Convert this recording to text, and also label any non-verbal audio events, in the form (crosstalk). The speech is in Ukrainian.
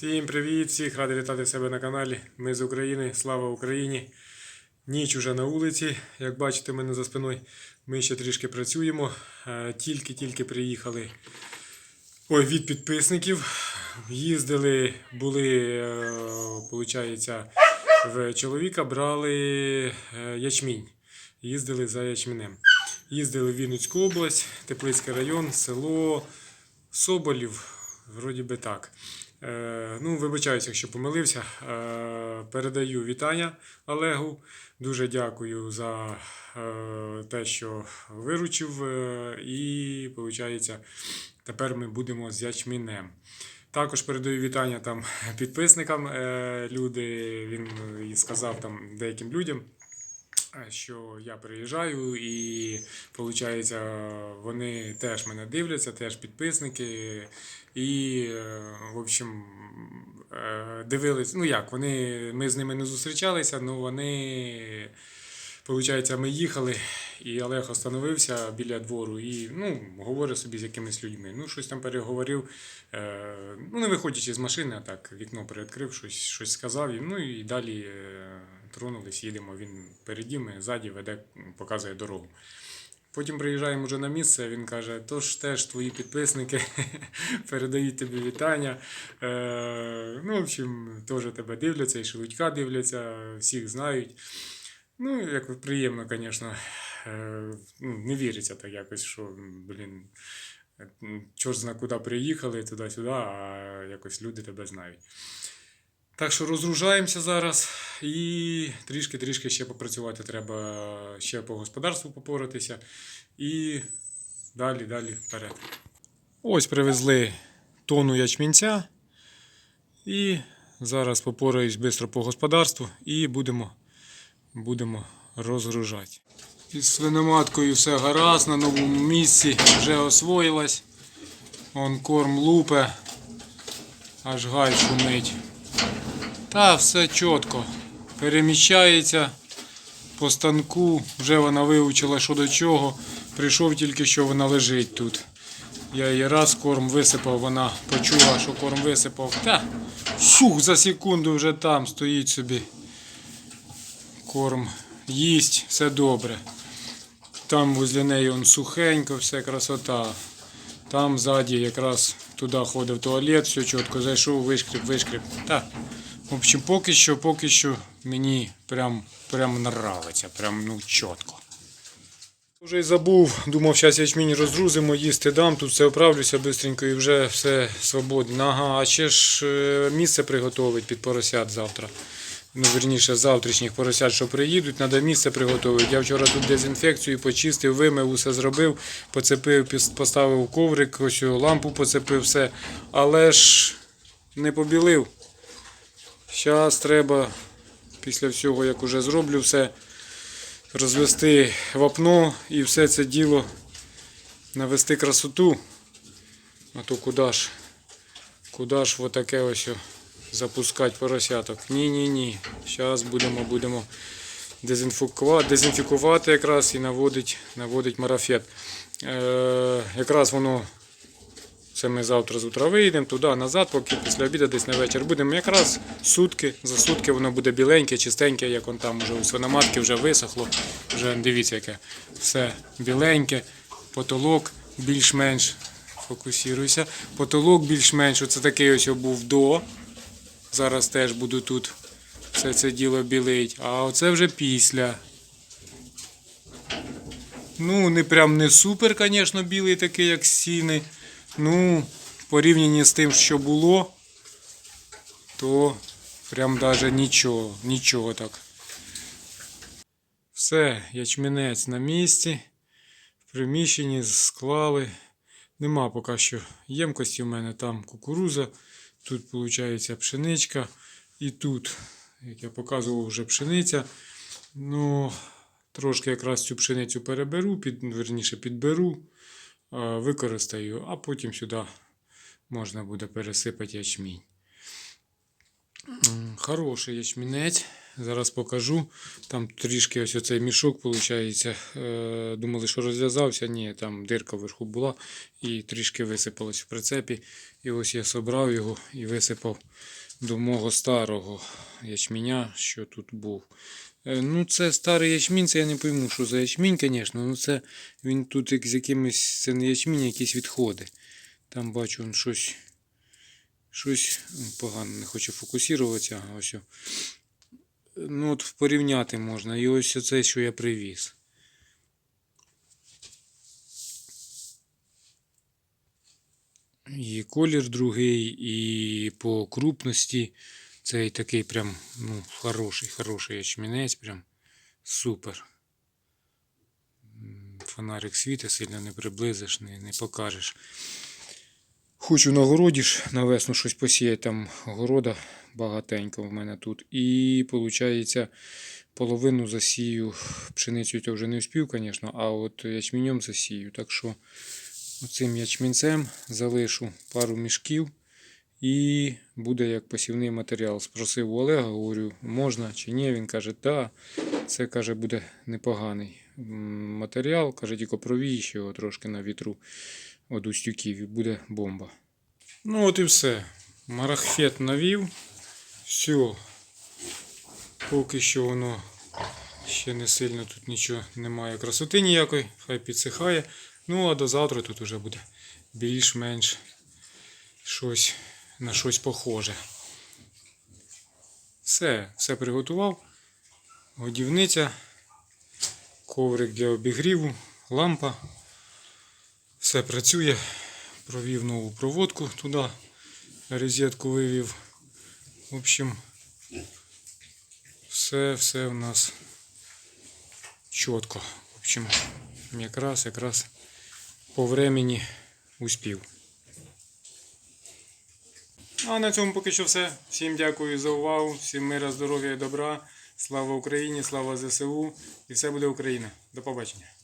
Всім привіт, всіх радий вітати себе на каналі. Ми з України. Слава Україні! Ніч уже на вулиці. Як бачите, мене за спиною. Ми ще трішки працюємо. Е, Тільки-тільки приїхали ой, від підписників. Їздили, були, виходить, в чоловіка брали е, ячмінь. Їздили за ячменем. Їздили в Вінницьку область, Теплицький район, село Соболів. Вроді би так. Е, ну, вибачаюся, якщо помилився. Е, передаю вітання Олегу. Дуже дякую за е, те, що виручив. І, виходить, тепер ми будемо з ячмінем. Також передаю вітання там (laughs) підписникам. Люди, він сказав там деяким людям. Е, Що я приїжджаю, і виходить, вони теж мене дивляться, теж підписники. І, е, в общем, е, дивились, ну як, вони, ми з ними не зустрічалися, але вони, виходить, ми їхали, і Олег остановився біля двору і ну, говорив собі з якимись людьми. Ну, щось там переговорив, е, ну, не виходячи з машини, а так вікно передкрив, щось, щось сказав їм, ну і далі тронулись, їдемо. Він переді ми, ззаді веде, показує дорогу. Потім приїжджаємо вже на місце, він каже, тож теж твої підписники (laughs) передають тобі вітання. Е, ну, в общем, теж тебе дивляться, і Шелудька дивляться, всіх знають. Ну, як приємно, звісно. Е, ну, не віриться так якось, що, блін, чорт зна куди приїхали, туди-сюди, а якось люди тебе знають. Так що розгружаємося зараз і трішки-трішки ще попрацювати треба, ще по господарству попоратися. І далі, далі вперед. Ось привезли тонну ячмінця. І зараз попораюсь швидко по господарству і будемо, будемо розгружати. Із свиноматкою все гаразд на новому місці, вже освоїлась. Он корм лупе, аж гай шумить. Та все чітко. Переміщається по станку. Вже вона вивчила, що до чого. Прийшов тільки що вона лежить тут. Я її раз корм висипав, вона почула, що корм висипав. Та шух, за секунду вже там стоїть собі. Корм їсть, все добре. Там возле неї он сухенько, все красота. Там ззаді якраз туди ходив туалет, все чітко зайшов, вишкріп, вишкріп. Так. В общем, поки що, поки що мені прям, прям нравиться, прям ну чітко. Вже й забув, думав, зараз ячмінь розгрузимо, їсти дам, тут все оправлюся швидко і вже все свободно. Ага, а ще ж е, місце приготовить під поросят завтра. Ну, верніше, завтрашніх поросят, що приїдуть, треба місце приготувати. Я вчора тут дезінфекцію почистив, вимив, усе зробив, поцепив, поставив коврик, ось лампу поцепив, все. Але ж не побілив. Зараз треба, після всього, як уже зроблю все, розвести вапно і все це діло навести красоту. А то куди ж, куди ж отаке ось запускати поросяток? Ні-ні-ні. Зараз будемо, будемо дезінфікувати, дезінфікувати якраз і наводить, наводить марафет. Е, якраз воно це ми завтра з утра вийдемо туди, назад, поки після обіду десь на вечір будемо. Якраз сутки, за сутки воно буде біленьке, чистеньке, як он там вже у свиноматки вже висохло. Вже дивіться, яке все біленьке, потолок більш-менш. Фокусіруйся. Потолок більш-менш. Оце такий ось був до. Зараз теж буду тут все це діло білить. А оце вже після. Ну, не прям не супер, звісно, білий такий, як стіни. Ну, порівнянні з тим, що було, то прям даже нічого, нічого так. Все, ячменець на місці. В приміщенні склали. Нема поки що ємкості в мене там кукуруза. Тут виходить пшеничка. І тут, як я показував, вже пшениця. Ну, трошки якраз цю пшеницю переберу, під, верніше підберу використаю, а потім сюди можна буде пересипати ячмінь. Хороший ячмінець. Зараз покажу. Там трішки ось оцей мішок, виходить. Думали, що розв'язався. Ні, там дирка вверху була і трішки висипалось в прицепі. І ось я собрав його і висипав до мого старого ячменя, що тут був. Е, Ну, це старий ячмінь, це я не пойму, що за ячмінь, звісно. Ну, це він тут як з якимось, це не ячмінь, якісь відходи. Там бачу он щось, щось погано не хочу фокусуватися. Ось. Ну, от порівняти можна. І ось оце, що я привіз. І колір другий, і по крупності цей такий прям ну, хороший, хороший ячмінець, прям супер. Фонарик світить, сильно не приблизиш, не, не покажеш. Хочу на городі ж на щось посіяти, там города багатенько в мене тут. І виходить, половину засію. Пшеницю я вже не успів, звісно, а от ячменем засію. Так що оцим ячменцем залишу пару мішків і буде як посівний матеріал. Спросив у Олега, говорю, можна чи ні. Він каже, так, це каже, буде непоганий матеріал. Каже, тільки провієш його трошки на вітру від устюків і буде бомба. Ну от і все. Марахфет навів. Все. Поки що воно ще не сильно тут нічого немає красоти ніякої, хай підсихає. Ну а до завтра тут уже буде більш-менш щось на щось похоже. Все, все приготував. Годівниця, коврик для обігріву, лампа. Все працює. Провів нову проводку туди, розетку вивів. В общем, все, все у нас чітко. В общем, якраз, якраз по времени успів. А на цьому поки що все. Всім дякую за увагу, всім мира, здоров'я і добра. Слава Україні, слава ЗСУ і все буде Україна. До побачення.